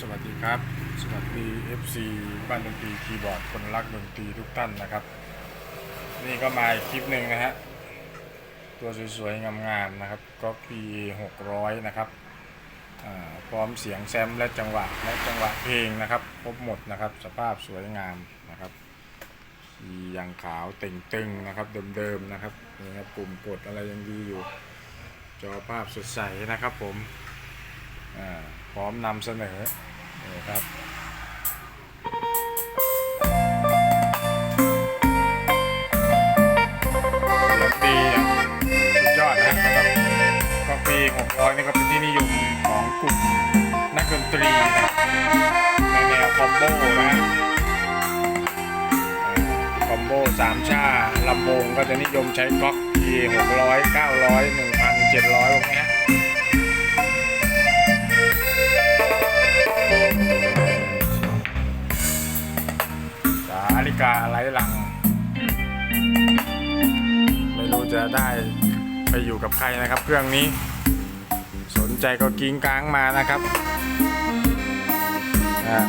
สวัสดีครับ สวัสดี FC บ้านดนตรีคีย์บอร์ดคนรักดนตรีทุกท่านนะครับ นี่ก็มาอีกคลิปหนึ่งนะฮะ ตัวสวยๆ งามๆนะครับก็ PA 600 นะครับพร้อมเสียงแซมและจังหวะและจังหวะเพลงนะครับครบหมดนะครับสภาพสวยงามนะครับมีอย่างขาวเต่งตึงนะครับเดิมๆนะครับนี่ครับปุ่มกดอะไรยังดีอยู่ จอภาพสดใสนะครับผมพร้อมนำเสนอ ครับเสียงดีอย่างสุดยอดนะสำหรับก็ปี600นี่ก็เป็นที่นิยมของกลุ่มนักดนตรีนะในแนวคอมโบนะคอมโบสามชาลำโพงก็จะนิยมใช้ก๊อก P 600 900 1,700พวกนี้ กาไร้ลัง ไม่รู้จะได้ไปอยู่กับใครนะครับ เครื่องนี้ สนใจก็กิ้งก้างมานะครับอ่า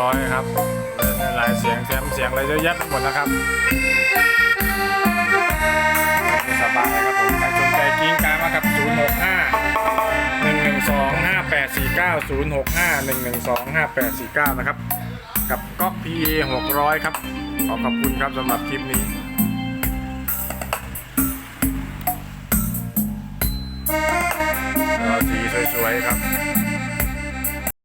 รับ600ครับหลายเสียงแซมเสียงอะไรเยอะแยะไปหมดนะครับ สบายครับผมใครสนใจกิ้งกางมาครับ 065 112 5849 065 112 5849 นะครับ กับก๊อก PA 600 ครับ ขอขอบคุณครับสำหรับคลิปนี้รอสีสวยๆครับ